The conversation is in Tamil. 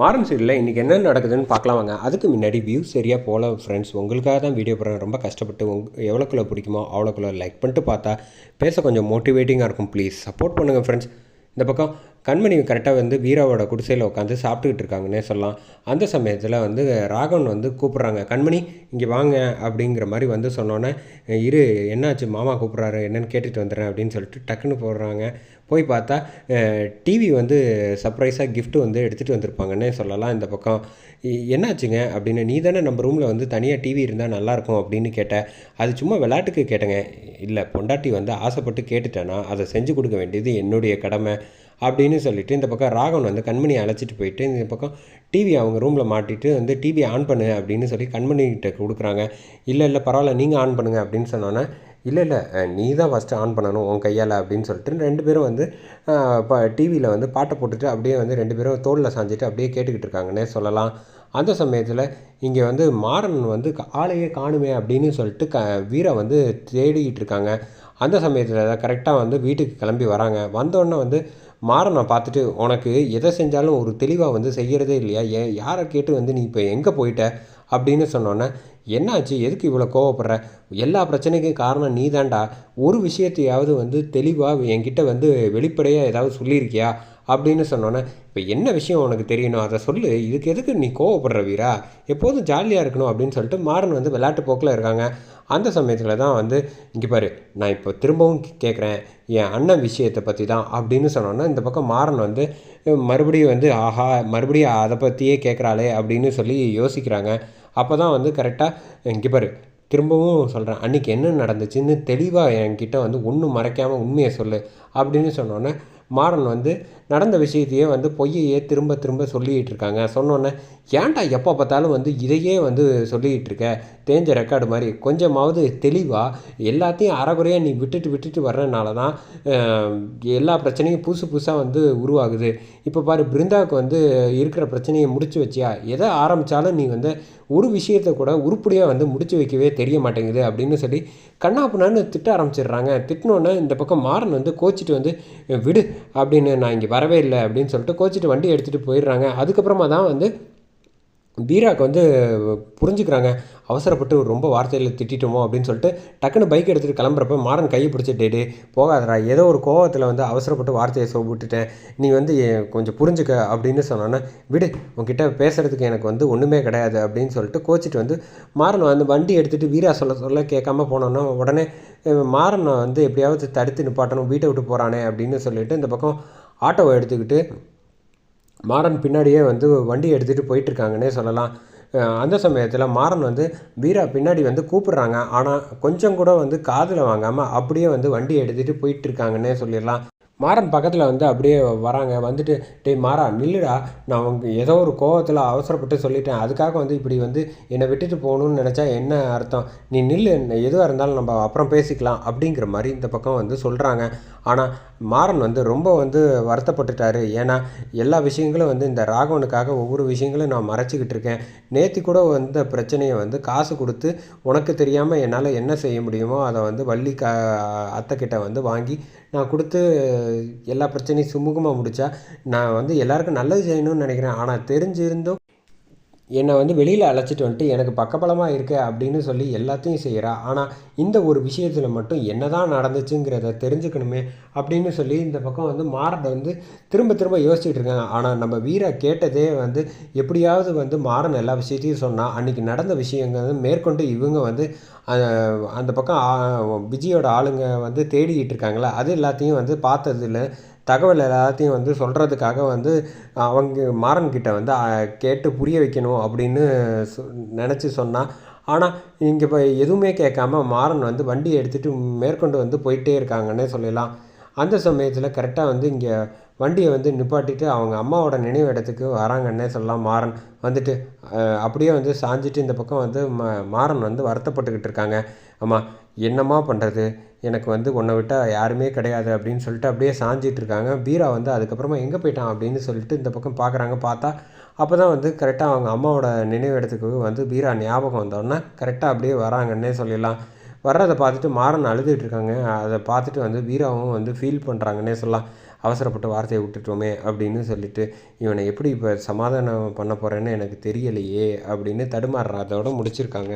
மாறன் சீரியலில் இன்றைக்கி என்ன நடக்குதுன்னு பார்க்கலாம் வாங்க. அதுக்கு முன்னாடி வியூ சரியாக போகல ஃப்ரெண்ட்ஸ் உங்களுக்காக தான் வீடியோ போடுறேன். ரொம்ப கஷ்டப்பட்டு உங் எவ்வளோக்குள்ளே பிடிக்குமோ அவ்வளோக்குள்ளே லைக் பண்ணிட்டு பார்த்தா பேச கொஞ்சம் மோட்டிவேட்டிங்காக இருக்கும் ப்ளீஸ் சப்போர்ட் பண்ணுங்கள் ஃப்ரெண்ட்ஸ் இந்த பக்கம் கண்மணி கரெக்டாக வந்து வீராவோட குடிசையில் உட்காந்து சாப்பிட்டுக்கிட்டு இருக்காங்கன்னே சொல்லலாம். அந்த சமயத்தில் வந்து ராகவன் வந்து கூப்பிட்றாங்க கண்மணி இங்கே வாங்க அப்படிங்கிற மாதிரி வந்து சொன்னோன்னே இரு என்னாச்சு? மாமா கூப்பிட்றாரு என்னன்னு கேட்டுட்டு வந்துடுறேன் அப்படின்னு சொல்லிட்டு டக்குன்னு போடுறாங்க. போய் பார்த்தா டிவி வந்து சர்ப்ரைஸாக கிஃப்ட் வந்து எடுத்துகிட்டு வந்திருப்பாங்கன்னே சொல்லலாம் இந்த பக்கம். "இ- என்னாச்சுங்க? அப்படின்னு நீ தானே நம்ம ரூமில் வந்து தனியாக டிவி இருந்தால் நல்லாயிருக்கும் அப்படின்னு கேட்டேன் அது சும்மா விளையாட்டுக்கு கேட்டேங்க. இல்லை பொண்டாட்டி வந்து ஆசைப்பட்டு கேட்டுட்டேன்னா அதை செஞ்சு கொடுக்க வேண்டியது என்னுடைய கடமை. அப்படின்னு சொல்லிட்டு இந்த பக்கம் ராகவன் வந்து கண்மணியை அழைச்சிட்டு போயிட்டு இந்த பக்கம் டிவி அவங்க ரூமில் மாட்டிட்டு வந்து டிவி ஆன் பண்ணு அப்படின்னு சொல்லி கண்மணிகிட்ட கொடுக்குறாங்க. இல்லை இல்லை பரவாயில்ல நீங்கள் ஆன் பண்ணுங்க அப்படின்னு சொன்னோன்னே இல்லை இல்லை நீ தான் ஃபஸ்ட்டு ஆன் பண்ணணும் உன் கையால் அப்படின்னு சொல்லிட்டு ரெண்டு பேரும் வந்து இப்போ டிவியில் வந்து பாட்டை போட்டுட்டு அப்படியே வந்து ரெண்டு பேரும் தோளில் சாஞ்சிட்டு அப்படியே கேட்டுக்கிட்டு இருக்காங்கன்னே சொல்லலாம். அந்த சமயத்தில் இங்கே வந்து மாறன் வந்து க- ஆளையே காணுமே அப்படின்னு சொல்லிட்டு க வீரை வந்து தேடிக்கிட்டு இருக்காங்க. அந்த சமயத்தில் கரெக்டாக வந்து வீட்டுக்கு கிளம்பி வராங்க. வந்தோடனே வந்து மாறனை பார்த்துட்டு உனக்கு எதை செஞ்சாலும் ஒரு தெளிவாக வந்து செய்கிறதே இல்லையா? ஏ யாரை கேட்டு வந்து நீ இப்போ எங்கே போயிட்ட? அப்படின்னு சொன்னோன்னே என்னாச்சு? எதுக்கு இவ்வளோ கோவப்படுற? எல்லா பிரச்சனைக்கும் காரணம் நீ தான்டா ஒரு விஷயத்தையாவது வந்து தெளிவாக என்கிட்ட வந்து வெளிப்படையாக ஏதாவது சொல்லியிருக்கியா? அப்படின்னு சொன்னோன்னே இப்போ என்ன விஷயம் உனக்கு தெரியணும்? அதை சொல்லு. இதுக்கு எதுக்கு நீ கோவப்படுற வீரா? எப்போதும் ஜாலியாக இருக்கணும் அப்படின்னு சொல்லிட்டு மாறன் வந்து விளையாட்டு போக்கில் இருக்காங்க. அந்த சமயத்தில் தான் வந்து இங்கே பாரு நான் இப்போ திரும்பவும் கேட்குறேன் என் அண்ணன் விஷயத்தை பற்றி தான் அப்படின்னு சொன்னோன்னா இந்த பக்கம் மாறன் வந்து மறுபடியும் வந்து ஆஹா மறுபடியும் அதை பற்றியே கேட்குறாளே அப்படின்னு சொல்லி யோசிக்கிறாங்க. அப்போ தான் வந்து கரெக்டாக இங்கே பாரு திரும்பவும் சொல்கிறேன் அன்றைக்கி என்ன நடந்துச்சுன்னு தெளிவாக என்கிட்ட வந்து ஒன்றும் மறைக்காமல் உண்மையை சொல்லு அப்படின்னு சொன்னோன்னே மாறன் வந்து நடந்த விஷயத்தையே வந்து பொய்யையே திரும்ப திரும்ப சொல்லிகிட்டு இருக்காங்க. சொன்னோன்னே ஏன்டா எப்போ பார்த்தாலும் வந்து இதையே வந்து சொல்லிக்கிட்டு இருக்க? தேஞ்ச ரெக்கார்டு மாதிரி. கொஞ்சமாவது தெளிவாக எல்லாத்தையும் அறகுறையாக நீ விட்டுட்டு விட்டுட்டு வர்றதுனால தான் எல்லா பிரச்சனையும் புதுசு புதுசாக வந்து உருவாகுது. இப்போ பாரு பிருந்தாவுக்கு வந்து இருக்கிற பிரச்சனையை முடிச்சு வச்சியா? எதை ஆரம்பித்தாலும் நீ வந்து ஒரு விஷயத்தை கூட உருப்படியாக வந்து முடிச்சு வைக்கவே தெரிய மாட்டேங்குது அப்படின்னு சொல்லி கண்ணாப்புனான்னு திட்ட ஆரம்பிச்சிடுறாங்க. திட்டினோன்னே இந்த பக்கம் மாறன் வந்து கோச்சிட்டு வந்து விடு அப்படின்னு நான் இங்கே வரவே இல்லை அப்படின்னு சொல்லிட்டு கோச்சிட்டு வண்டி எடுத்துகிட்டு போயிடுறாங்க. அதுக்கப்புறமா தான் வந்து பீராக்கு வந்து புரிஞ்சுக்கிறாங்க. அவசரப்பட்டு ரொம்ப வார்த்தையில் திட்டிட்டோமோ அப்படின்னு சொல்லிட்டு டக்குன்னு பைக் எடுத்துகிட்டு கிளம்புறப்ப மாறன் கையை பிடிச்சி டேடே போகாதடா. ஏதோ ஒரு கோவத்தில் வந்து அவசரப்பட்டு வார்த்தையை சொ விட்டுட்டேன் நீ வந்து கொஞ்சம் புரிஞ்சுக்க அப்படின்னு சொன்னோன்னே விடு உங்ககிட்ட பேசுகிறதுக்கு எனக்கு வந்து ஒன்றுமே கிடையாது அப்படின்னு சொல்லிட்டு கோச்சிட்டு வந்து மாறன் வந்து வண்டி எடுத்துகிட்டு வீரா சொல்ல சொல்ல கேட்காம போனோன்னா உடனே மாறனை வந்து எப்படியாவது தடுத்து நிப்பாட்டணும். வீட்டை விட்டு போகிறானே அப்படின்னு சொல்லிட்டு இந்த பக்கம் ஆட்டோவை எடுத்துக்கிட்டு மாறன் பின்னாடியே வந்து வண்டி எடுத்துகிட்டு போயிட்டுருக்காங்கன்னே சொல்லலாம். அந்த சமயத்தில் மாறன் வந்து வீரா பின்னாடி வந்து கூப்பிட்றாங்க. ஆனால் கொஞ்சம் கூட வந்து காதில் வாங்காமல் அப்படியே வந்து வண்டி எடுத்துகிட்டு போயிட்டுருக்காங்கன்னே சொல்லிடலாம். மாறன் பக்கத்தில் வந்து அப்படியே வராங்க. வந்துட்டு டேய் மாறா நில்லுடா. நான் உங்க ஏதோ ஒரு கோவத்தில் அவசரப்பட்டு சொல்லிட்டேன். அதுக்காக வந்து இப்படி வந்து என்னை விட்டுட்டு போகணும்னு நினச்சா என்ன அர்த்தம்? நீ நில்லு. எதுவாக இருந்தாலும் நம்ம அப்புறம் பேசிக்கலாம். அப்படிங்கிற மாதிரி இந்த பக்கம் வந்து சொல்கிறாங்க ஆனால் மாறன் வந்து ரொம்ப வந்து வருத்தப்பட்டுட்டாரு. ஏன்னா எல்லா விஷயங்களும் வந்து இந்த ராகவனுக்காக ஒவ்வொரு விஷயங்களும் நான் மறைச்சிக்கிட்டு இருக்கேன். நேற்று கூட வந்த பிரச்சனையை வந்து காசு கொடுத்து உனக்கு தெரியாமல் என்னால் என்ன செய்ய முடியுமோ அதை வந்து வள்ளி கா அத்தைக்கிட்ட வந்து வாங்கி நான் கொடுத்து எல்லா பிரச்சனையும் சுமூகமாக முடித்தா நான் வந்து எல்லாருக்கும் நல்லது செய்யணும்னு நினைக்கிறேன். ஆனால் தெரிஞ்சிருந்தும் என்னை வந்து வெளியில் அழைச்சிட்டு வந்துட்டு எனக்கு பக்கபலமாக இருக்க அப்படின்னு சொல்லி எல்லாத்தையும் செய்கிறா ஆனால் இந்த ஒரு விஷயத்தில் மட்டும் என்ன தான் நடந்துச்சுங்கிறத தெரிஞ்சுக்கணுமே அப்படின்னு சொல்லி இந்த பக்கம் வந்து மாறனை வந்து திரும்ப திரும்ப யோசிச்சுட்டு இருக்காங்க. ஆனால் நம்ம வீரா கேட்டதே வந்து எப்படியாவது வந்து மாறன் எல்லா விஷயத்தையும் சொன்னால் அன்றைக்கி நடந்த விஷயங்கள் வந்து மேற்கொண்டு இவங்க வந்து அந்த பக்கம் விஜயோட ஆளுங்க வந்து தேடிக்கிட்டு இருக்காங்களா? அது எல்லாத்தையும் வந்து பார்த்ததில்ல தகவல் எல்லாத்தையும் வந்து சொல்கிறதுக்காக வந்து அவங்க மாறன்கிட்ட வந்து கேட்டு புரிய வைக்கணும் அப்படின்னு சொ நினச்சி சொன்னால் ஆனால் இங்கே இப்போ எதுவுமே கேட்காம மாறன் வந்து வண்டியை எடுத்துகிட்டு மேற்கொண்டு வந்து போயிட்டே இருக்காங்கன்னே சொல்லலாம். அந்த சமயத்தில் கரெக்டாக வந்து இங்கே வண்டியை வந்து நிப்பாட்டிட்டு அவங்க அம்மாவோட நினைவு இடத்துக்கு வராங்கன்னே சொல்லலாம் மாறன் வந்துட்டு அப்படியே வந்து சாஞ்சிட்டு இந்த பக்கம் வந்து ம மாறன் வந்து வருத்தப்பட்டுக்கிட்டு இருக்காங்க. ஆமாம் என்னம்மா பண்ணுறது எனக்கு வந்து உன்னை விட்டால் யாருமே கிடையாது அப்படின்னு சொல்லிட்டு அப்படியே சாஞ்சிட்டு இருக்காங்க. பீரா வந்து அதுக்கப்புறமா எங்கே போயிட்டான் அப்படின்னு சொல்லிட்டு இந்த பக்கம் பார்க்குறாங்க பார்த்தா அப்போ தான் வந்து கரெக்டாக அவங்க அம்மாவோட நினைவு இடத்துக்கு வந்து பீரா ஞாபகம் வந்தோடனே கரெக்டாக அப்படியே வராங்கன்னே சொல்லிடலாம். வர்றதை பார்த்துட்டு மாறன் அழுதுகிட்டு இருக்காங்க. அதை பார்த்துட்டு வந்து வீராவும் வந்து ஃபீல் பண்ணுறாங்கன்னே சொல்லலாம். அவசரப்பட்டு வார்த்தையை விட்டுட்டோமே அப்படின்னு சொல்லிட்டு இவனை எப்படி இப்போ சமாதானம் பண்ண போகிறேன்னு எனக்கு தெரியலையே அப்படின்னு தடுமாறுறதோட முடிச்சிருக்காங்க.